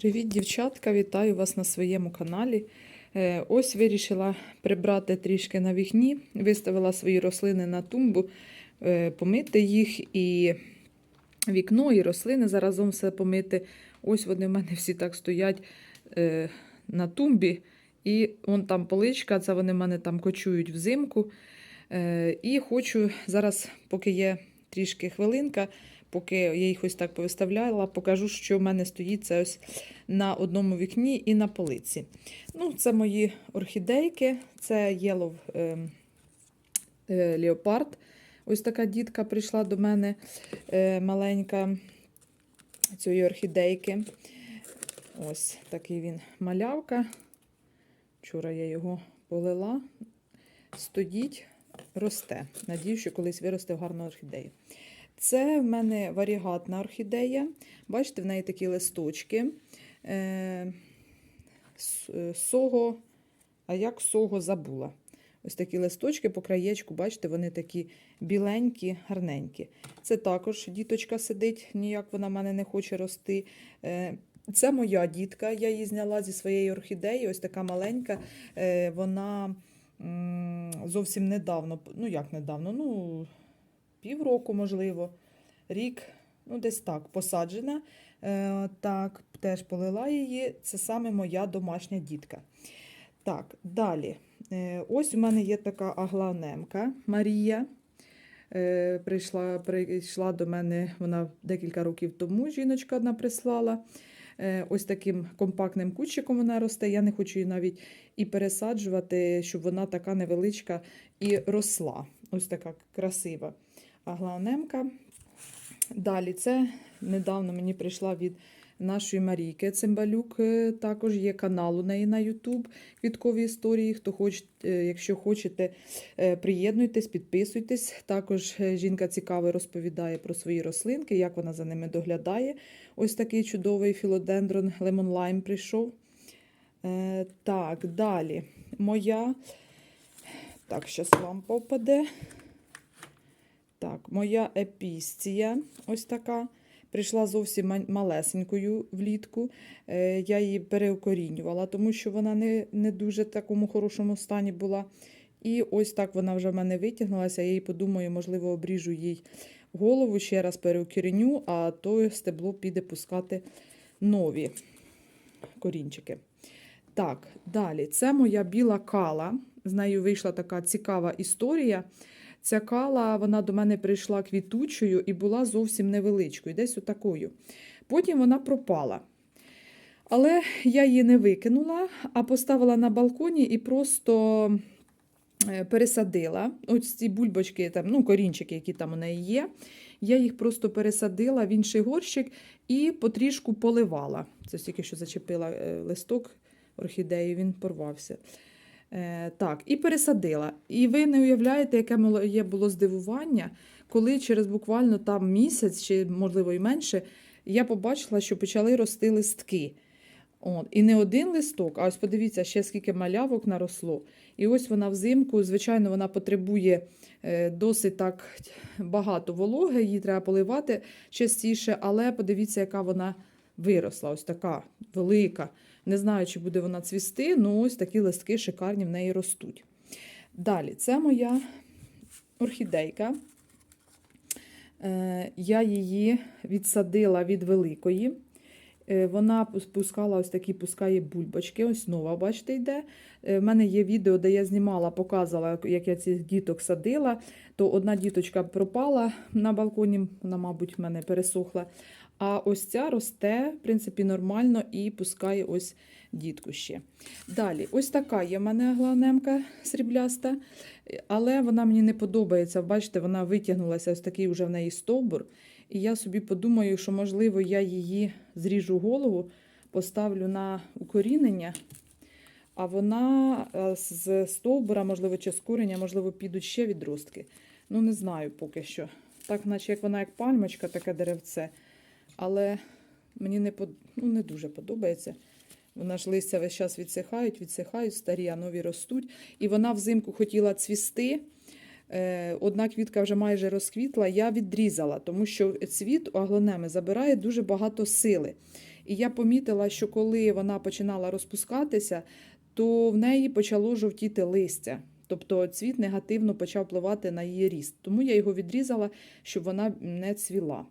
Привіт, дівчатка! Вітаю вас на своєму каналі. Е, Ось вирішила прибрати трішки на вікні, виставила свої рослини на тумбу, е, помити їх і вікно, і рослини заразом все помити. Ось вони в мене всі так стоять е, на тумбі. І вон там поличка, це вони в мене там кочують взимку. І хочу зараз, поки є трішки хвилинка, поки я їх ось так повиставляла, покажу, що в мене стоїть це ось на одному вікні і на полиці. Ну, це мої орхідейки, це Yellow е, е, Leopard. Ось така дітка прийшла до мене е, маленька цієї орхідейки. Ось такий він малявка. Вчора я його полила. Стоїть, росте. Надію, що колись виросте в гарну орхідею. Це в мене варігатна орхідея. Бачите, в неї такі листочки. Е, е, Сого, а як сого забула. Ось такі листочки по краєчку, бачите, вони такі біленькі, гарненькі. Це також діточка сидить, ніяк вона в мене не хоче рости. Е, Це моя дітка, я її зняла зі своєї орхідеї, ось така маленька. Вона зовсім недавно, ну як недавно, ну півроку, можливо, рік, ну десь так, посаджена. Е, Так, теж полила її. Це саме моя домашня дітка. Так, далі. Е, Ось у мене є така агланемка Марія. Е, Прийшла, прийшла до мене вона декілька років тому. Жіночка одна прислала. Ось таким компактним кущиком вона росте. Я не хочу її навіть і пересаджувати, щоб вона така невеличка і росла. Ось така красива агланемка. Далі це недавно мені прийшла від нашої Марійки Цимбалюк. е, Також є канал у неї на YouTube Квіткові історії. Хто хоче, е, якщо хочете, е, приєднуйтесь, підписуйтесь. Також жінка цікаво розповідає про свої рослинки, як вона за ними доглядає. Ось такий чудовий філодендрон Lemon Lime прийшов. Так, далі. Моя. Так, зараз вам попаде. Так, моя епістія, ось така. Прийшла зовсім малесенькою влітку. Е, Я її переукорінювала, тому що вона не, не дуже в такому хорошому стані була. І ось так вона вже в мене витягнулася. Я їй подумаю, можливо, обріжу їй голову, ще раз переукоріню, а то стебло піде пускати нові корінчики. Так, далі. Це моя біла кала. З нею вийшла така цікава історія. Ця кала вона до мене прийшла квітучою і була зовсім невеличкою, десь отакою. Потім вона пропала. Але я її не викинула, а поставила на балконі і просто е, пересадила. Ось ці бульбочки, там, ну, корінчики, які там у неї є. Я їх просто пересадила в інший горщик і потрішку поливала. Це тільки що зачепила е, листок орхідеї, він порвався. Е, так, і пересадила. І ви не уявляєте, яке моє було здивування, коли через буквально там місяць, чи, можливо, і менше, я побачила, що почали рости листки. От, і не один листок, а ось подивіться, ще скільки малявок наросло. І ось вона взимку, звичайно, вона потребує е, досить так багато вологи, її треба поливати частіше, але подивіться, яка вона виросла, ось така велика. Не знаю, чи буде вона цвісти, але ось такі листки шикарні в неї ростуть. Далі, це моя орхідейка. Е, Я її відсадила від великої. Е, Вона пускала ось такі пускає бульбочки. Ось нова, бачите, йде. Е, В мене є відео, де я знімала, показувала, як я цих діток садила. То одна діточка пропала на балконі, вона, мабуть, в мене пересохла. А ось ця росте, в принципі, нормально і пускає ось дітку ще. Далі, ось така є в мене агланемка срібляста, але вона мені не подобається. Бачите, вона витягнулася, ось такий вже в неї стовбур. І я собі подумаю, що, можливо, я її зріжу голову, поставлю на укорінення, а вона е, з стовбура, можливо, чи з кореня, можливо, підуть ще відростки. Ну, не знаю поки що. Так, наче як вона як пальмочка, таке деревце. Але мені не, под... ну, не дуже подобається. Вона ж листя весь час відсихають, відсихають, старі, а нові ростуть. І вона взимку хотіла цвісти. Е, Одна квітка вже майже розквітла, я відрізала, тому що цвіт у аглонеми забирає дуже багато сили. І я помітила, що коли вона починала розпускатися, то в неї почало жовтіти листя. Тобто цвіт негативно почав впливати на її ріст. Тому я його відрізала, щоб вона не цвіла.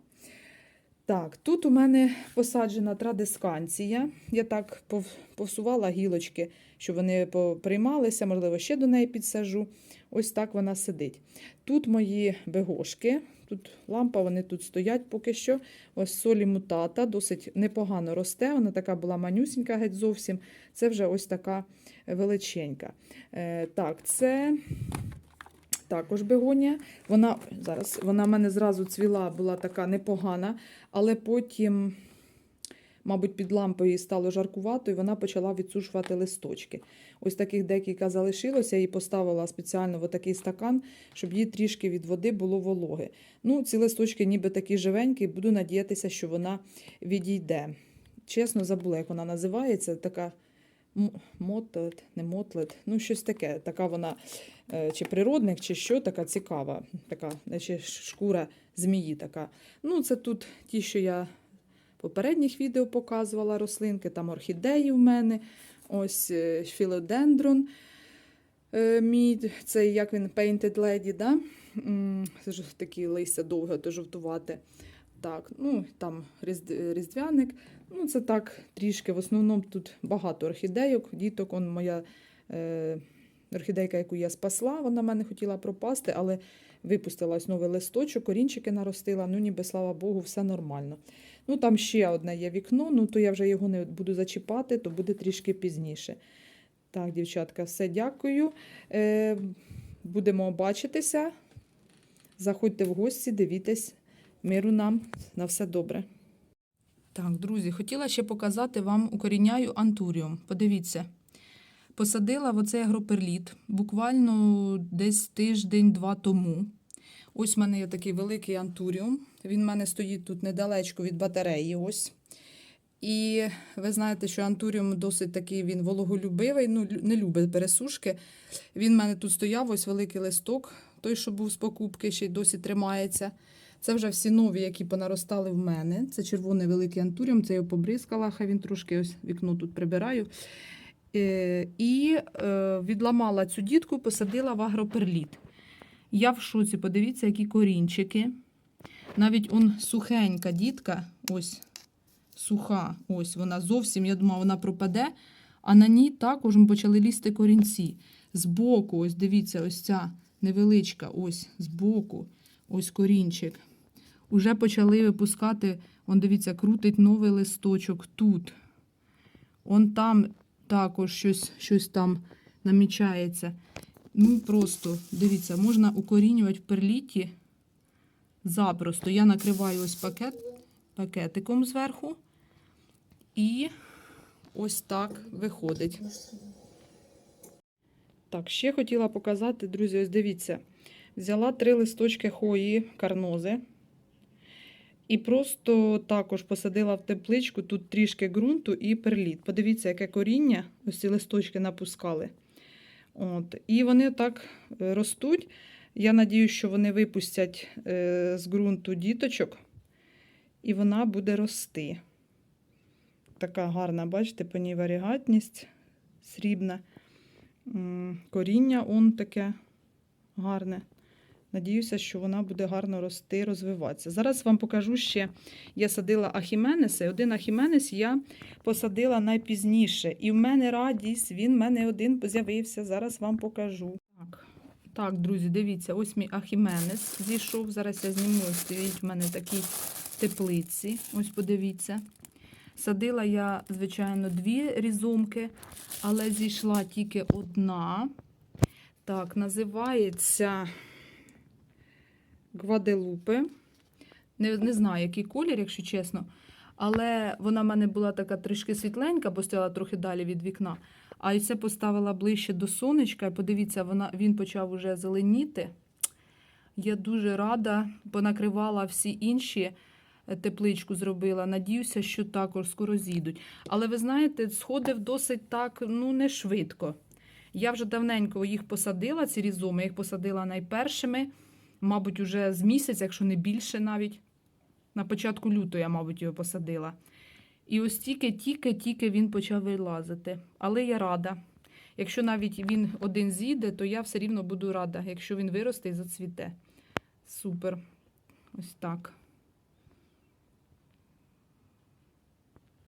Так, тут у мене посаджена традисканція. Я так повсувала гілочки, щоб вони приймалися, можливо, ще до неї підсажу. Ось так вона сидить. Тут мої бегошки, тут лампа, вони тут стоять поки що. Ось солі мутата, досить непогано росте. Вона така була манюсінька геть зовсім. Це вже ось така величенька. Е, так, це також бегонія. Вона зараз вона в мене зразу цвіла, була така непогана, але потім, мабуть, під лампою стало жаркувато, і вона почала відсушувати листочки. Ось таких декілька залишилося, їй поставила спеціально в такий стакан, щоб їй трішки від води було вологи. Ну, ці листочки ніби такі живенькі, буду надіятися, що вона відійде. Чесно, забула, як вона називається. Така мотлет, не мотлет, ну щось таке. Така вона е, чи природник, чи що, така цікава, така, наче шкура змії така. Ну, це тут ті, що я попередніх відео показувала рослинки, там орхідеї в мене, ось е, філодендрон. е, Мій, це як він Painted Lady, да? Це ж такі листя довге, то жовтувати. Так, ну там різдвяник. Ну, це так трішки. В основному тут багато орхідейок, діток. Он моя е, орхідейка, яку я спасла, вона мене хотіла пропасти, але випустилась новий листочок, корінчики наростила. Ну, ніби слава Богу, все нормально. Ну, там ще одне є вікно, ну то я вже його не буду зачіпати, то буде трішки пізніше. Так, дівчатка, все дякую. Е, будемо бачитися. Заходьте в гості, дивітесь. Миру нам на все добре. Так, друзі, хотіла ще показати вам укоріняю антуріум. Подивіться. Посадила в оцей агроперліт буквально десь тиждень-два тому. Ось в мене є такий великий антуріум. Він в мене стоїть тут недалечко від батареї. Ось. І ви знаєте, що антуріум досить такий він вологолюбивий, ну, не любить пересушки. Він в мене тут стояв, ось великий листок, той, що був з покупки, ще й досі тримається. Це вже всі нові, які понаростали в мене. Це червоний великий антуріум, це я побризкала, хай він трошки ось вікно тут прибираю. Е, і е, відламала цю дітку, посадила в агроперліт. Я в шоці, подивіться, які корінчики. Навіть он сухенька дітка, ось суха, ось вона зовсім, я думала, вона пропаде, а на ній також ми почали лізти корінці. Збоку, ось дивіться, ось ця невеличка, ось збоку, ось корінчик. Уже почали випускати, он дивіться, крутить новий листочок тут. Он там також щось, щось там намічається. Ну, просто, дивіться, можна укорінювати в перліті запросто. Я накриваю ось пакет, пакетиком зверху. І ось так виходить. Так, ще хотіла показати, друзі, ось дивіться. Взяла три листочки хої карнози. І просто також посадила в тепличку тут трішки ґрунту і перліт. Подивіться, яке коріння, ось ці листочки напускали. От. І вони так е, ростуть. Я надіюсь, що вони випустять е, з ґрунту діточок, і вона буде рости. Така гарна, бачите, по ній варігатність срібна. Коріння он таке гарне. Надіюся, що вона буде гарно рости, розвиватися. Зараз вам покажу ще. Я садила ахіменеси. Один ахіменес я посадила найпізніше. І в мене радість, він в мене один з'явився. Зараз вам покажу. Так, так, друзі, дивіться, ось мій ахіменес зійшов. Зараз я зніму. Стоїть в мене такі теплиці. Ось подивіться. Садила я, звичайно, дві різомки, але зійшла тільки одна. Так, називається Гваделупе. Не, не знаю, який колір, якщо чесно. Але вона в мене була така трішки світленька, бо стояла трохи далі від вікна. А і це поставила ближче до сонечка. І подивіться, вона, він почав уже зеленіти. Я дуже рада, понакривала всі інші е, тепличку зробила. Надіюся, що також скоро зійдуть. Але ви знаєте, сходив досить так, ну, не швидко. Я вже давненько їх посадила, ці різоми, їх посадила найпершими, мабуть, уже з місяця, якщо не більше навіть. На початку лютого я, мабуть, його посадила. І ось тільки-тільки-тільки він почав вилазити. Але я рада. Якщо навіть він один з'їде, то я все рівно буду рада, якщо він виросте і зацвіте. Супер. Ось так.